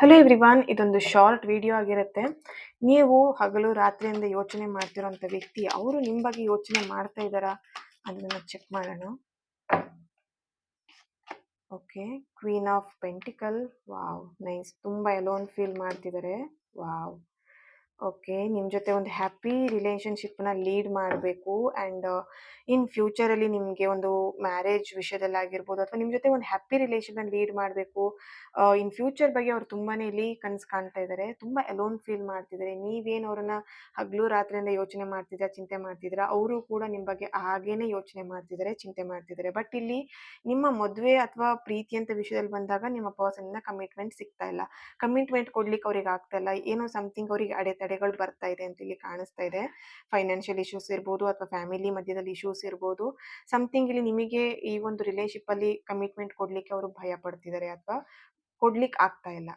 Hello everyone ಇದೊಂದು short video ಆಗಿರುತ್ತೆ. ನೀವು ಹಗಲು ರಾತ್ರಿಯಿಂದ ಯೋಚನೆ ಮಾಡ್ತಿರೋಂಥ ವ್ಯಕ್ತಿ ಅವರು ನಿಮ್ಮ ಬಗ್ಗೆ ಯೋಚನೆ ಮಾಡ್ತಾ ಇದ್ದಾರಾ ಅದನ್ನು ಚೆಕ್ ಮಾಡೋಣ. Okay queen of pentacles wow nice ತುಂಬ ಎಲೋನ್ ಫೀಲ್ ಮಾಡ್ತಿದ್ದಾರೆ. ವಾವ್ ಓಕೆ ನಿಮ್ಮ ಜೊತೆ ಒಂದು ಹ್ಯಾಪಿ ರಿಲೇಷನ್ಶಿಪ್ನ ಲೀಡ್ ಮಾಡಬೇಕು ಆ್ಯಂಡ್ ಇನ್ ಫ್ಯೂಚರಲ್ಲಿ ನಿಮಗೆ ಒಂದು ಮ್ಯಾರೇಜ್ ವಿಷಯದಲ್ಲಾಗಿರ್ಬೋದು ಅಥವಾ ನಿಮ್ಮ ಜೊತೆ ಒಂದು ಹ್ಯಾಪಿ ರಿಲೇಷನ್ನ ಲೀಡ್ ಮಾಡಬೇಕು ಇನ್ ಫ್ಯೂಚರ್ ಬಗ್ಗೆ ಅವ್ರು ತುಂಬಾ ಇಲ್ಲಿ ಕನಸು ಕಾಣ್ತಾ ಇದ್ದಾರೆ ತುಂಬ ಅಲೋನ್ ಫೀಲ್ ಮಾಡ್ತಿದ್ದಾರೆ ನೀವೇನು ಅವ್ರನ್ನ ಹಗಲು ರಾತ್ರಿಯಿಂದ ಯೋಚನೆ ಮಾಡ್ತಿದ್ದೀರಾ ಚಿಂತೆ ಮಾಡ್ತಿದ್ದೀರಾ ಅವರು ಕೂಡ ನಿಮ್ಮ ಬಗ್ಗೆ ಹಾಗೇನೆ ಯೋಚನೆ ಮಾಡ್ತಿದ್ದಾರೆ ಚಿಂತೆ ಮಾಡ್ತಿದ್ದಾರೆ ಬಟ್ ಇಲ್ಲಿ ನಿಮ್ಮ ಮದುವೆ ಅಥವಾ ಪ್ರೀತಿ ಅಂತ ವಿಷಯದಲ್ಲಿ ಬಂದಾಗ ನಿಮ್ಮ ಪರ್ಸನ್ನ ಕಮಿಟ್ಮೆಂಟ್ ಸಿಗ್ತಾ ಇಲ್ಲ ಕಮಿಟ್ಮೆಂಟ್ ಕೊಡ್ಲಿಕ್ಕೆ ಅವ್ರಿಗೆ ಆಗ್ತಾ ಇಲ್ಲ, ಏನೋ ಸಮಥಿಂಗ್ ಅವ್ರಿಗೆ ಅಡೆತಡೆಗಳು ಬರ್ತಾ ಇದೆ ಅಂತ ಇಲ್ಲಿ ಕಾಣಿಸ್ತಾ ಇದೆ. ಫೈನಾನ್ಷಿಯಲ್ ಇಶ್ಯೂಸ್ ಇರ್ಬೋದು ಅಥವಾ ಫ್ಯಾಮಿಲಿ ಮಧ್ಯದಲ್ಲಿ ಇಶ್ಯೂಸ್ ಇರ್ಬೋದು. ಸಮಥಿಂಗ್ ಇಲ್ಲಿ ನಿಮಗೆ ಈ ಒಂದು ರಿಲೇಶಿಪ್ ಅಲ್ಲಿ ಕಮಿಟ್ಮೆಂಟ್ ಕೊಡ್ಲಿಕ್ಕೆ ಅವರು ಭಯ ಪಡ್ತಿದ್ದಾರೆ ಅಥವಾ ಕೊಡ್ಲಿಕ್ಕೆ ಆಗ್ತಾ ಇಲ್ಲ.